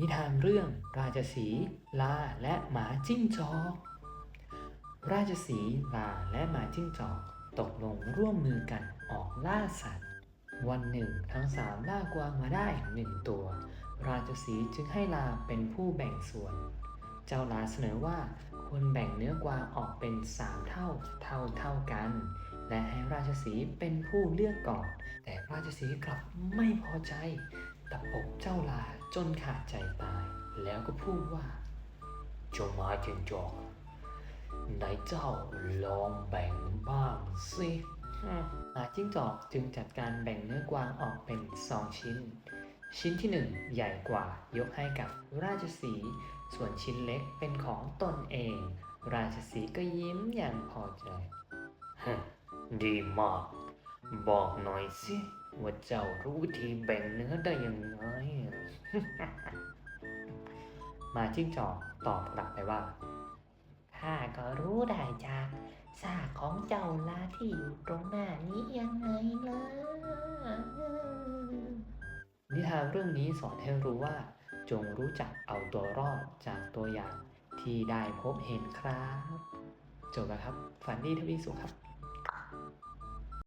นิทานเรื่องราชสีลาและหมาจิ้งจอก ราชสีลาและหมาจิ้งจอก ตกลงร่วมมือกันออกล่าสัตว์ วันหนึ่งทั้งสามล่ากวางมาได้หนึ่งตัว ราชสีจึงให้ลาเป็นผู้แบ่งส่วน เจ้าลาเสนอว่าควรแบ่งเนื้อกวางออกเป็นสามเท่าเท่าเท่ากัน และให้ราชสีเป็นผู้เลือกก่อน แต่ราชสีกลับไม่พอใจตะปบเจ้าลา จนขาดใจตาย แล้วก็พูดว่าเจ้ามาจิงจอกไหนเจ้าลองแบ่งบ้างสิอืมหมาจิ้งจอกจึงจัดการแบ่งเนื้อกวางออกเป็นสองชิ้น ชิ้นที่หนึ่งใหญ่กว่ายกให้กับราชสี ส่วนชิ้นเล็กเป็นของตนเอง ราชสีก็ยิ้มอย่างพอใจดีมาก บอกหน่อยสิว่าเจ้ารู้วิธีแบ่งเนื้อได้ยังไง มาจิ้งจอกตอบกลับไปว่า ข้าก็รู้ได้จากซากของเจ้าลาที่อยู่ตรงหน้านี้ยังไงล่ะ นิทานเรื่องนี้สอนให้รู้ว่า จงรู้จักเอาตัวรอดจากตัวอย่างที่ได้พบเห็นครับ จบแล้วครับ ฝันดีทวีสุขครับ